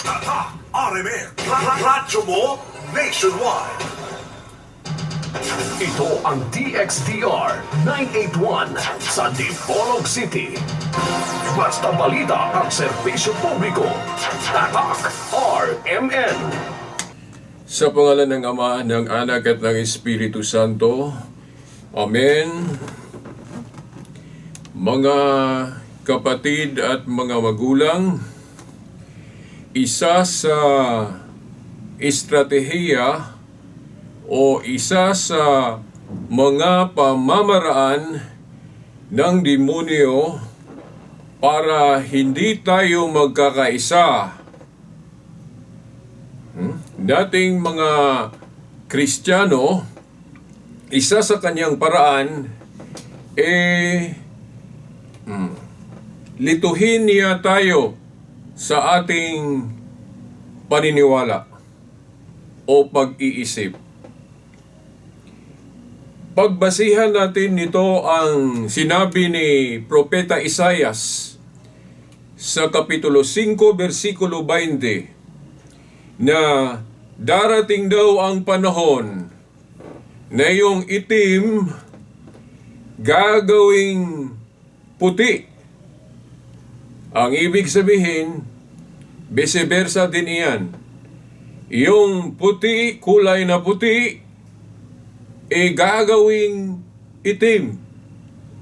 Tatak RMN. Ra- Radyo mo nationwide. Ito ang DXDR 981 sa Dipolog City. Basta balita ang serbisyo publiko. Tatak RMN. Sa pangalan ng Ama, ng Anak at ng Espiritu Santo. Amen. Mga kapatid at mga magulang, isa sa estratehiya o isa sa mga pamamaraan ng demonyo para hindi tayo magkakaisa. Dating mga Kristiyano, isa sa kanyang paraan, eh, hmm, lituhin niya tayo sa ating paniniwala o pag-iisip. Pagbasihan natin nito ang sinabi ni Propeta Isayas sa Kapitulo 5, versikulo 20 na darating daw ang panahon na yung itim gagawing puti. Ang ibig sabihin, vice-versa din iyan. Yung puti, kulay na puti, e gagawing itim.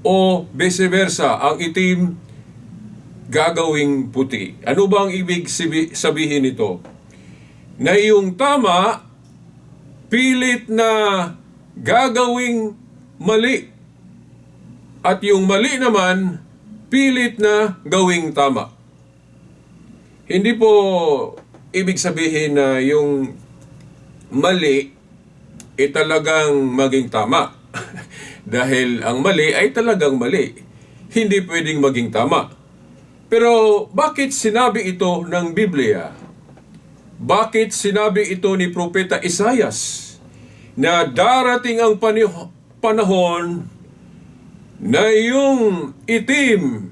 O vice-versa, ang itim gagawing puti. Ano ba ang ibig sabi- sabihin nito? na yung tama pilit na gagawing mali at yung mali naman pilit na gawing tama. Hindi po ibig sabihin na yung mali ay talagang maging tama. Dahil ang mali ay talagang mali. Hindi pwedeng maging tama. Pero bakit sinabi ito ng Biblia? Bakit sinabi ito ni Propeta Isayas na darating ang panahon na yung itim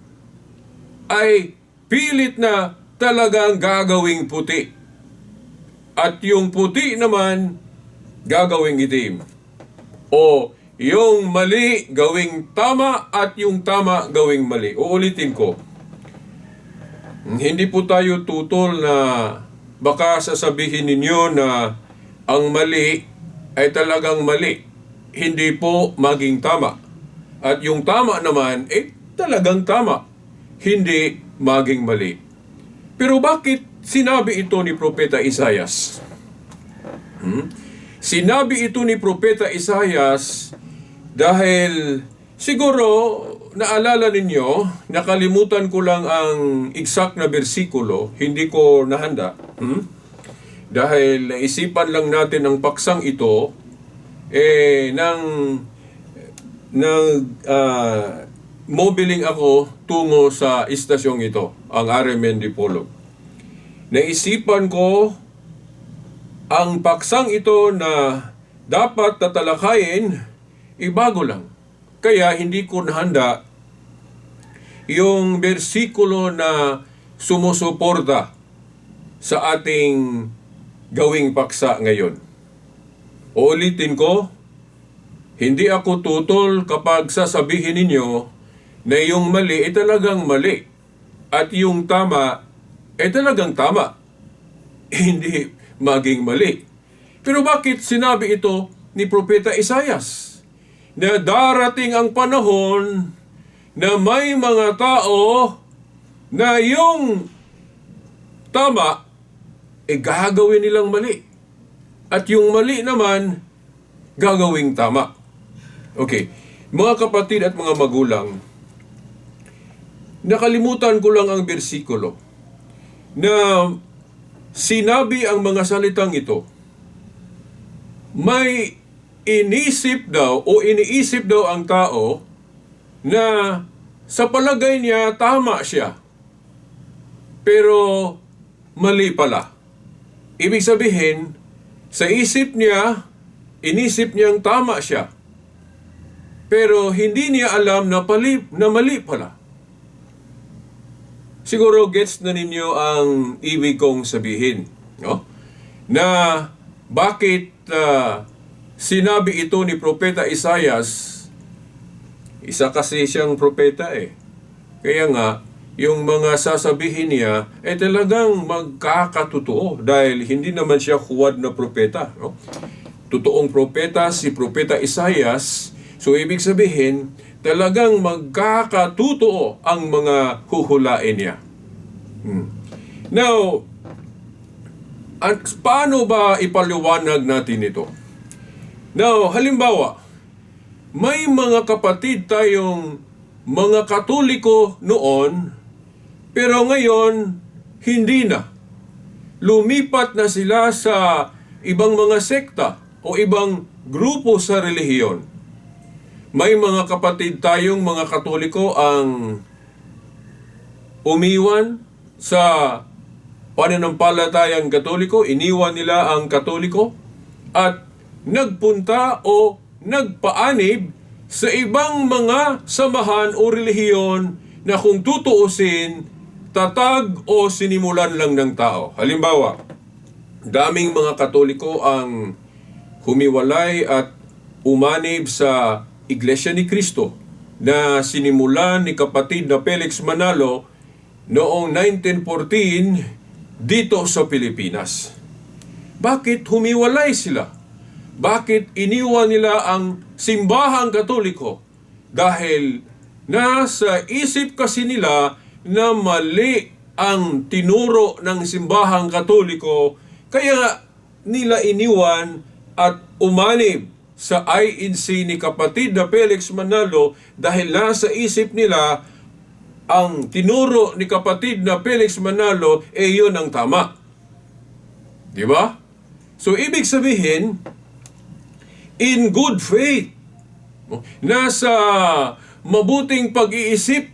ay pilit na talagang gagawing puti at yung puti naman gagawing itim o yung mali gawing tama at yung tama gawing mali. Uulitin ko. Hindi po tayo tutol na baka sasabihin ninyo na ang mali ay talagang mali. Hindi po maging tama. At yung tama naman, eh talagang tama. Hindi maging mali. Pero bakit sinabi ito ni Propeta Isayas? Hmm? Sinabi ito ni Propeta Isayas dahil siguro naalala ninyo, nakalimutan ko lang ang exact na bersikulo, hindi ko nahanda. Hmm? Dahil naisipan lang natin ang paksang ito, eh, nang, nang ah, mobiling ako tungo sa istasyong ito, ang RMN Dipolog. Naisipan ko ang paksang ito na dapat tatalakayin, ibago lang. Kaya hindi ko nahanda yung bersikulo na sumusuporta sa ating gawing paksa ngayon. Uulitin ko, hindi ako tutol kapag sasabihin ninyo na yung mali ay talagang mali at yung tama ay talagang tama. Hindi maging mali. Pero bakit sinabi ito ni Propeta Isayas? Na darating ang panahon na may mga tao na yung tama, eh gagawin nilang mali. At yung mali naman, gagawing tama. Okay, mga kapatid at mga magulang, nakalimutan ko lang ang bersikulo na sinabi ang mga salitang ito. May inisip daw o iniisip daw ang tao na sa palagay niya tama siya. Pero mali pala. Ibig sabihin, sa isip niya, inisip niyang tama siya. Pero hindi niya alam na, pali, na mali pala. siguro gets na ninyo ang ibig kong sabihin. No? Na bakit ah, sinabi ito ni Propeta Isayas, isa kasi siyang propeta eh. Kaya nga, yung mga sasabihin niya ay talagang magkakatotoo dahil hindi naman siya huwad na propeta. No? Totoong propeta si Propeta Isayas. So ibig sabihin, talagang magkakatotoo ang mga huhulain niya. Hmm. Now, at paano ba ipaliwanag natin ito? Now, halimbawa, may mga kapatid tayong mga katoliko noon, pero ngayon, hindi na. Lumipat na sila sa ibang mga sekta o ibang grupo sa relihiyon. May mga kapatid tayong mga katoliko ang umiwan sa pananampalatayang katoliko, iniwan nila ang katoliko at nagpunta o nagpaanib sa ibang mga samahan o relihiyon na kung tutuusin, tatag o sinimulan lang ng tao. Halimbawa, daming mga katoliko ang humiwalay at umanib sa Iglesia ni Cristo na sinimulan ni kapatid na Felix Manalo noong 1914 dito sa Pilipinas. Bakit humiwalay sila? Bakit iniwan nila ang simbahang katoliko? Dahil nasa isip kasi nila na mali ang tinuro ng simbahang katoliko kaya nila iniwan at umanib sa INC ni kapatid na Felix Manalo dahil nasa isip nila ang tinuro ni kapatid na Felix Manalo eh yun ang tama. Di ba? So ibig sabihin, in good faith, nasa mabuting pag-iisip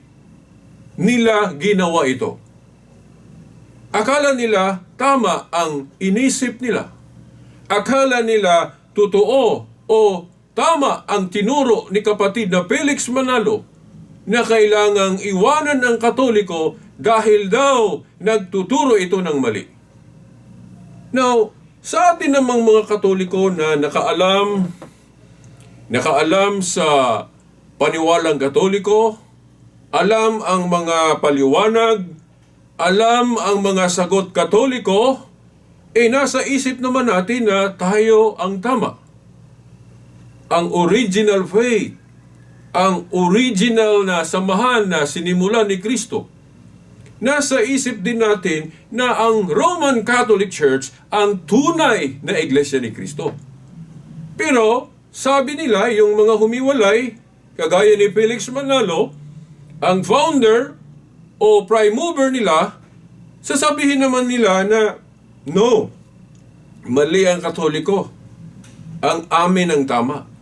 nila ginawa ito. Akala nila tama ang inisip nila. Akala nila totoo o tama ang tinuro ni kapatid na Felix Manalo na kailangang iwanan ng katoliko dahil daw nagtuturo ito ng mali. Now, sa atin namang mga katoliko na nakaalam, nakaalam sa paniwalang katoliko, alam ang mga paliwanag, alam ang mga sagot katoliko, eh nasa isip naman natin na tayo ang tama. Ang original faith, ang original na samahan na sinimulan ni Kristo. Nasa isip din natin na ang Roman Catholic Church ang tunay na iglesia ni Kristo. Pero sabi nila yung mga humiwalay, kagaya ni Felix Manalo, ang founder o prime mover nila, sasabihin naman nila na no, mali ang katoliko. Ang amin ang tama.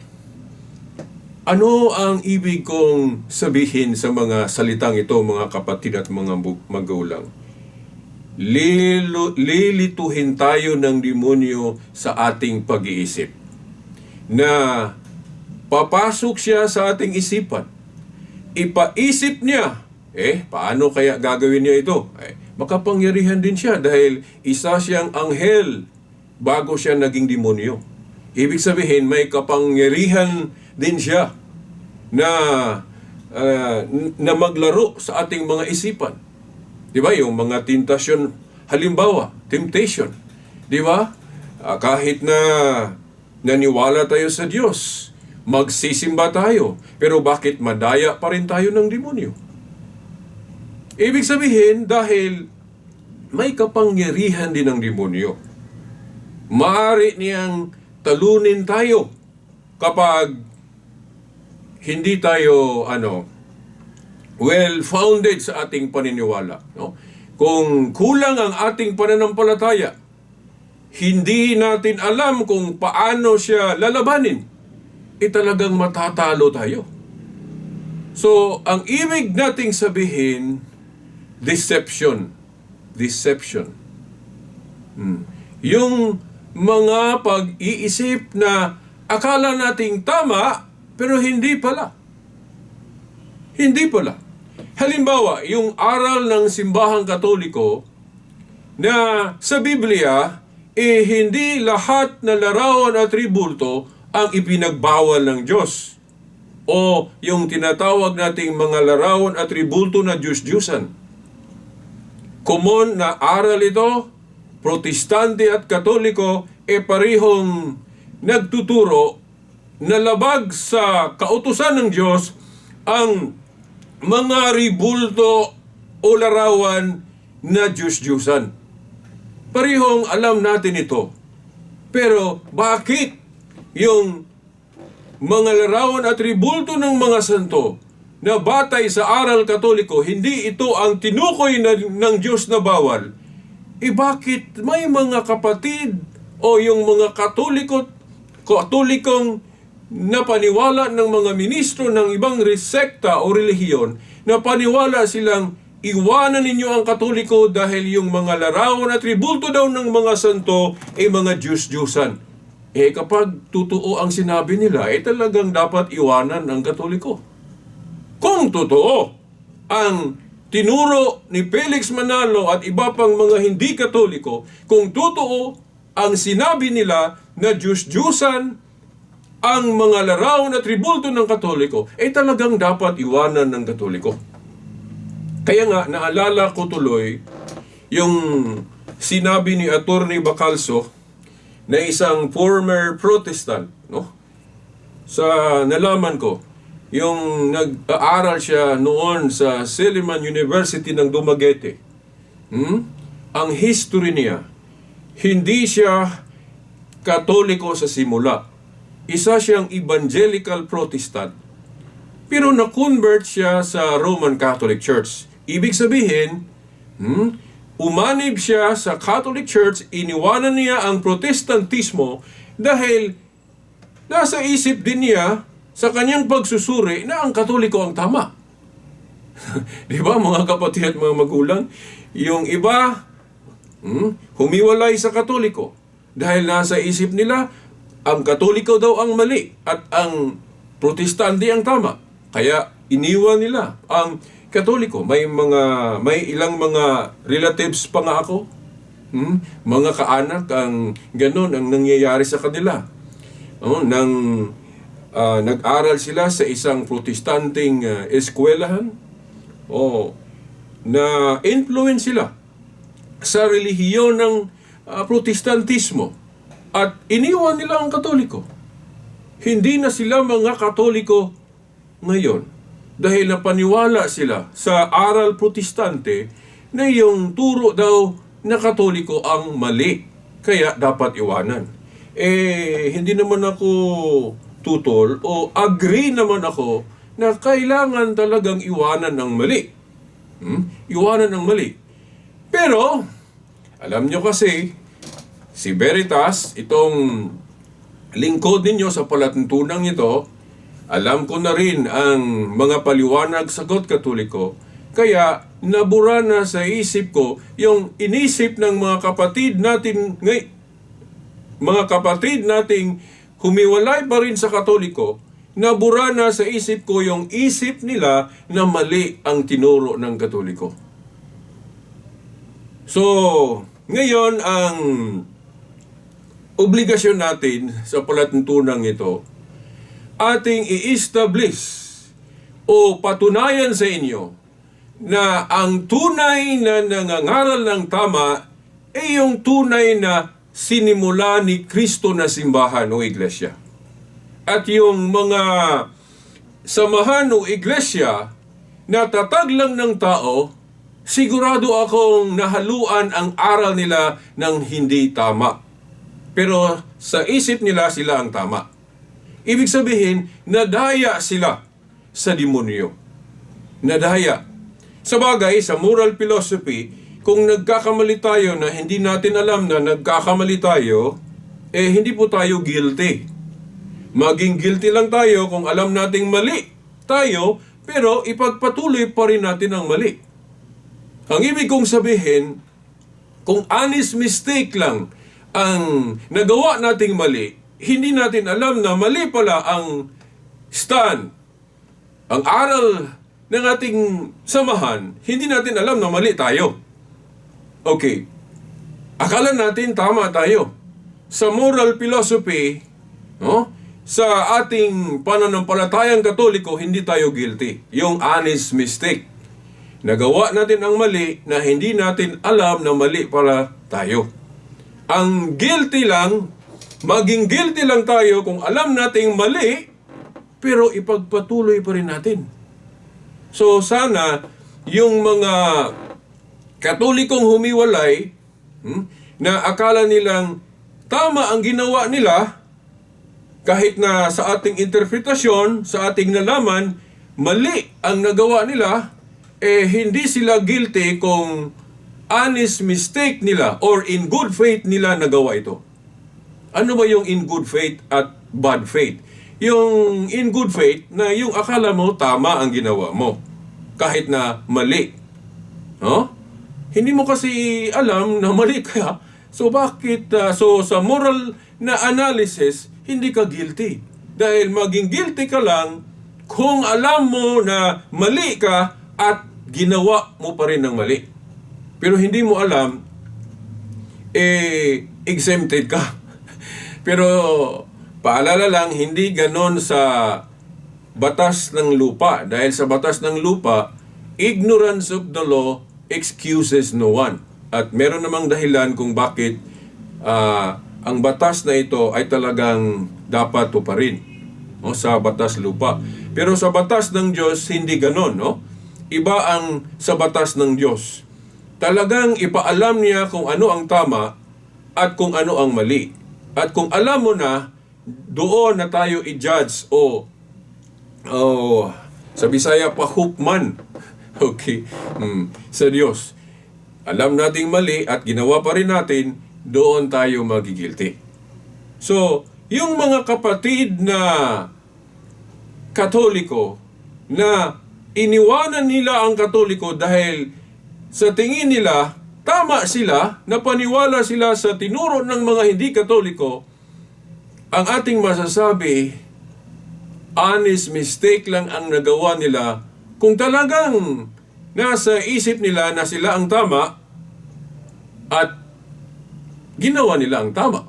Ano ang ibig kong sabihin sa mga salitang ito, mga kapatid at mga magulang? Lilo, lilituhin tayo ng demonyo sa ating pag-iisip. Na papasok siya sa ating isipan. Ipaisip niya, eh, paano kaya gagawin niya ito? Eh, makapangyarihan din siya dahil isa siyang anghel bago siya naging demonyo. Ibig sabihin, may kapangyarihan din siya na n- na maglaro sa ating mga isipan. 'Di ba? Yung mga tentasyon, halimbawa, temptation. 'Di ba? Ah, kahit na naniwala tayo sa Diyos, magsisimba tayo, pero bakit madaya pa rin tayo ng demonyo? Ibig sabihin, dahil may kapangyarihan din ng demonyo. Maaari niyang talunin tayo kapag hindi tayo ano well founded sa ating paniniwala no? Kung kulang ang ating pananampalataya hindi natin alam kung paano siya lalabanin. Eh talagang matatalo tayo. So ang ibig nating sabihin deception. Deception. Hmm. yung mga pag-iisip na akala nating tama pero hindi pala. Hindi pala. Halimbawa, yung aral ng simbahang katoliko na sa Biblia, eh hindi lahat na larawan at tribulto ang ipinagbawal ng Diyos. O yung tinatawag nating mga larawan at tribulto na Diyos-Diyusan. Common na aral ito, protestante at katoliko, e parihong nagtuturo na labag sa kautusan ng Diyos ang mga ribulto o larawan na Diyos-Diyusan. Parihong alam natin ito. Pero bakit yung mga larawan at ribulto ng mga santo na batay sa aral katoliko, hindi ito ang tinukoy na, ng Diyos na bawal, eh bakit may mga kapatid o yung mga katoliko, katolikong napaniwala ng mga ministro ng ibang resekta o relihiyon na paniwala silang iwanan ninyo ang katoliko dahil yung mga larawan at tribulto daw ng mga santo ay mga Diyos-Diyusan. Eh kapag totoo ang sinabi nila, eh talagang dapat iwanan ang katoliko. Kung totoo ang tinuro ni Felix Manalo at iba pang mga hindi katoliko, kung totoo ang sinabi nila na Diyos-Diyusan ang mga larawan at tribulto ng katoliko, eh talagang dapat iwanan ng katoliko. Kaya nga, naalala ko tuloy yung sinabi ni Attorney Bacalso na isang former Protestant, no? Sa nalaman ko, yung nag-aaral siya noon sa Silliman University ng Dumaguete. Hmm? Ang history niya, hindi siya katoliko sa simula. Isa siyang evangelical Protestant. Pero na-convert siya sa Roman Catholic Church. Ibig sabihin, hmm, umanib siya sa Catholic Church, iniwanan niya ang Protestantismo dahil nasa isip din niya sa kanyang pagsusuri na ang Katoliko ang tama. Di ba mga kapatid at mga magulang? Yung iba, hmm, humiwalay sa Katoliko dahil nasa isip nila ang Katoliko daw ang mali at ang Protestante ang tama. Kaya iniwan nila ang Katoliko. May mga may ilang mga relatives pa nga ako. Hmm? Mga kaanak ang ganun ang nangyayari sa kanila. Oh, nang ah, nag-aral sila sa isang protestanteng ah, eskwelahan o na influence sila sa relihiyon ng ah, protestantismo at iniwan nila ang katoliko. Hindi na sila mga katoliko ngayon dahil napaniwala sila sa aral protestante na yung turo daw na katoliko ang mali. Kaya dapat iwanan. Eh, hindi naman ako tutol o agree naman ako na kailangan talagang iwanan ng mali. Hmm? Iwanan ng mali. Pero, alam nyo kasi, si Veritas, itong lingkod ninyo sa palatuntunang ito, alam ko na rin ang mga paliwanag sa God Katoliko, kaya nabura na sa isip ko yung inisip ng mga kapatid natin ngay mga kapatid nating humiwalay pa rin sa Katoliko, nabura na sa isip ko yung isip nila na mali ang tinuro ng Katoliko. So, ngayon ang obligasyon natin sa palatuntunang ito, ating i-establish o patunayan sa inyo na ang tunay na nangangaral ng tama ay yung tunay na sinimula ni Kristo na simbahan o iglesia. At yung mga samahan o iglesia na tatag lang ng tao, sigurado akong nahaluan ang aral nila ng hindi tama. Pero sa isip nila sila ang tama. Ibig sabihin, nadaya sila sa demonyo. Nadaya. Sa bagay, sa moral philosophy, kung nagkakamali tayo na hindi natin alam na nagkakamali tayo, eh hindi po tayo guilty. Maging guilty lang tayo kung alam nating mali tayo, pero ipagpatuloy pa rin natin ang mali. Ang ibig kong sabihin, kung honest mistake lang ang nagawa nating mali, hindi natin alam na mali pala ang stand, ang aral ng ating samahan, hindi natin alam na mali tayo. Okay. Akala natin tama tayo. Sa moral philosophy, no? sa ating pananampalatayang katoliko, hindi tayo guilty. Yung honest mistake. Nagawa natin ang mali na hindi natin alam na mali pala tayo. Ang guilty lang, maging guilty lang tayo kung alam nating mali, pero ipagpatuloy pa rin natin. So sana yung mga katolikong humiwalay hmm, na akala nilang tama ang ginawa nila kahit na sa ating interpretasyon, sa ating nalaman, mali ang nagawa nila, eh hindi sila guilty kung honest mistake nila or in good faith nila nagawa ito. Ano ba yung in good faith at bad faith? Yung in good faith na yung akala mo tama ang ginawa mo kahit na mali. No? Hindi mo kasi alam na mali kaya. So bakit uh, so sa moral na analysis hindi ka guilty? Dahil maging guilty ka lang kung alam mo na mali ka at ginawa mo pa rin ng mali. Pero hindi mo alam eh exempted ka. Pero paalala lang, hindi ganon sa batas ng lupa. Dahil sa batas ng lupa, ignorance of the law excuses no one. At meron namang dahilan kung bakit ah, ang batas na ito ay talagang dapat tuparin no, sa batas lupa. Pero sa batas ng Diyos, hindi ganon. No? Iba ang sa batas ng Diyos. Talagang ipaalam niya kung ano ang tama at kung ano ang mali. At kung alam mo na, doon na tayo i-judge o oh, sa Bisaya pa hukman. Okay. Hmm. Sa Diyos. Alam nating mali at ginawa pa rin natin, doon tayo magigilty. So, yung mga kapatid na katoliko na iniwanan nila ang katoliko dahil sa tingin nila, tama sila, napaniwala sila sa tinuro ng mga hindi katoliko, ang ating masasabi, honest mistake lang ang nagawa nila kung talagang nasa isip nila na sila ang tama at ginawa nila ang tama.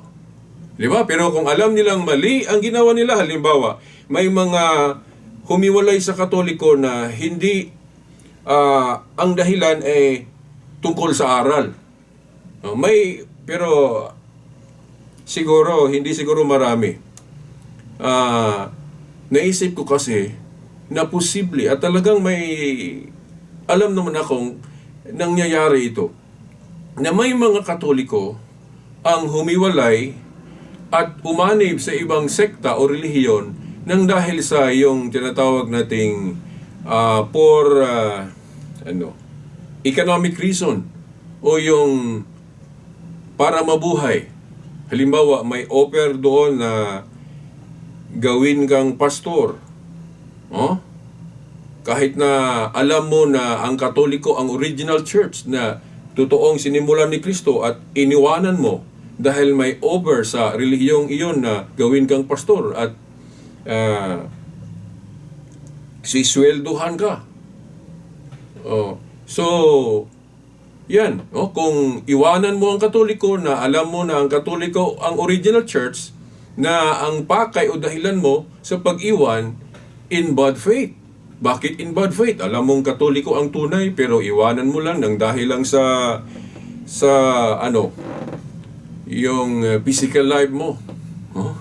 Di ba? Pero kung alam nilang mali ang ginawa nila, halimbawa, may mga humiwalay sa katoliko na hindi ah, ang dahilan ay tungkol sa aral. No, may, pero siguro, hindi siguro marami. Ah, naisip ko kasi na posible at talagang may alam naman akong nangyayari ito na may mga katoliko ang humiwalay at umanib sa ibang sekta o relihiyon nang dahil sa yung tinatawag nating ah, for ah, ano economic reason o yung para mabuhay. Halimbawa, may offer doon na gawin kang pastor. Oh? Kahit na alam mo na ang Katoliko ang original church na totoong sinimulan ni Kristo at iniwanan mo dahil may over sa relihiyong iyon na gawin kang pastor at uh, sisweldohan ka. Oh. So, yan. Oh, kung iwanan mo ang Katoliko na alam mo na ang Katoliko ang original church na ang pakay o dahilan mo sa pag-iwan in bad faith. Bakit in bad faith? Alam mong Katoliko ang tunay pero iwanan mo lang ng dahil lang sa sa ano yung uh, physical life mo. Oh,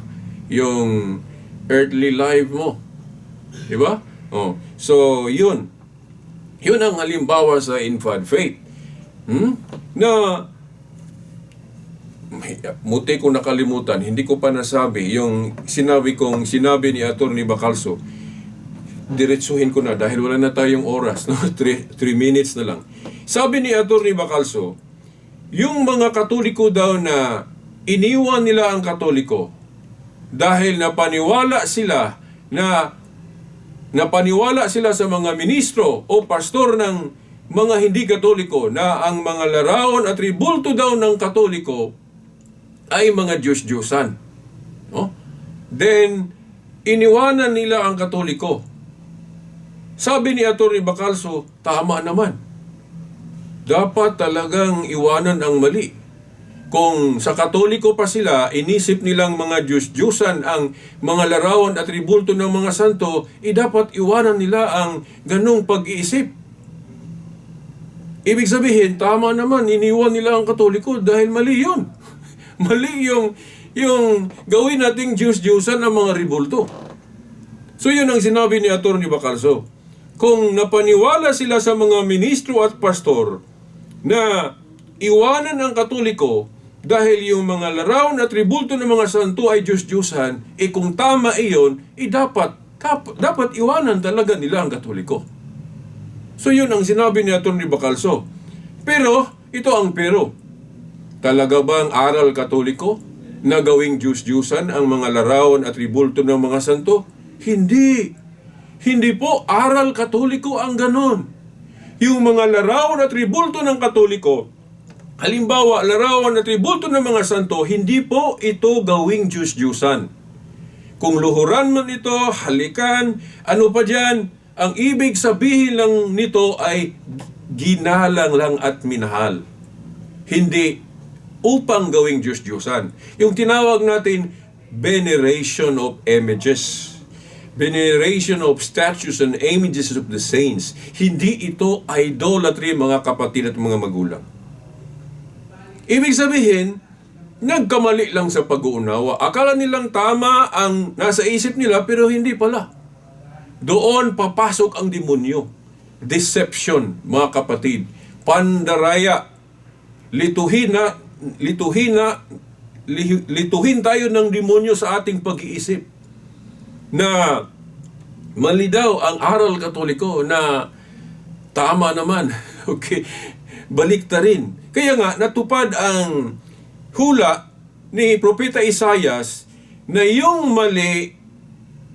yung earthly life mo. 'Di ba? Oh. So, yun. Yun ang halimbawa sa infant faith. Hmm? Na muti ko nakalimutan, hindi ko pa nasabi yung sinabi kong sinabi ni Atty. Bacalso. Diretsuhin ko na dahil wala na tayong oras, no? 3 minutes na lang. Sabi ni Atty. Bacalso, yung mga katoliko daw na iniwan nila ang katoliko dahil napaniwala sila na napaniwala sila sa mga ministro o pastor ng mga hindi katoliko na ang mga larawan at ribulto daw ng katoliko ay mga Diyos-Diyosan. No? Then, iniwanan nila ang katoliko. sabi ni Atty. Bacalso, tama naman. Dapat talagang iwanan ang mali. Kung sa katoliko pa sila, inisip nilang mga Diyos-Diyusan ang mga larawan at tribulto ng mga santo, eh dapat iwanan nila ang ganong pag-iisip. Ibig sabihin, tama naman, iniwan nila ang katoliko dahil mali yun. mali yung, yung gawin nating Diyos-Diyusan ng mga ribulto. So yun ang sinabi ni Atty. Bacalso. Kung napaniwala sila sa mga ministro at pastor na iwanan ang katoliko dahil yung mga larawan at tribulto ng mga santo ay Diyos-Diyusan, eh kung tama iyon, eh dapat, tap, dapat iwanan talaga nila ang katoliko. So yun ang sinabi ni Atty. Bacalso. Pero, ito ang pero. Talaga ba ang aral katoliko na gawing Diyos-Diyusan ang mga larawan at tribulto ng mga santo? Hindi. Hindi po aral katoliko ang ganon. Yung mga larawan at tribulto ng katoliko, halimbawa larawan at tribulto ng mga santo, hindi po ito gawing Diyos-Diyusan. Kung luhuran man ito, halikan, ano pa dyan, ang ibig sabihin lang nito ay ginalang lang at minahal. Hindi upang gawing Diyos-Diyosan. Yung tinawag natin veneration of images. Veneration of statues and images of the saints. Hindi ito idolatry mga kapatid at mga magulang. Ibig sabihin, nagkamali lang sa pag-uunawa. Akala nilang tama ang nasa isip nila pero hindi pala. Doon papasok ang demonyo. Deception, mga kapatid. Pandaraya. Lituhin na, lituhin tayo ng demonyo sa ating pag-iisip. Na mali daw ang aral katoliko na tama naman. Okay. Balik ta rin. Kaya nga, natupad ang hula ni Propeta Isayas na yung mali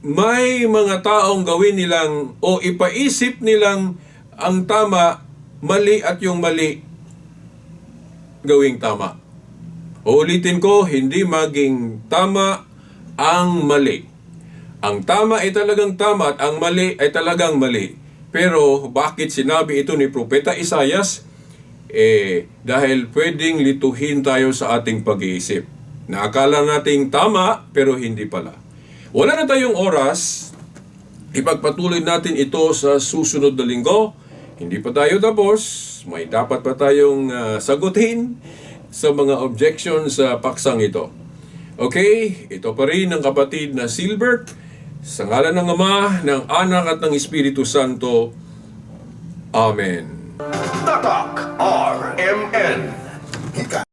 may mga taong gawin nilang o ipaisip nilang ang tama, mali at yung mali gawing tama. Uulitin ko, hindi maging tama ang mali. Ang tama ay talagang tama at ang mali ay talagang mali. Pero bakit sinabi ito ni Propeta Isayas? Eh, dahil pwedeng lituhin tayo sa ating pag-iisip. Naakala nating tama, pero hindi pala. Wala na tayong oras. Ipagpatuloy natin ito sa susunod na linggo. Hindi pa tayo tapos. May dapat pa tayong ah, sagutin sa mga objections sa paksang ito. Okay, ito pa rin ang kapatid na Silbert. Sa ngalan ng Ama, ng Anak at ng Espiritu Santo. Amen. Tatak RMN.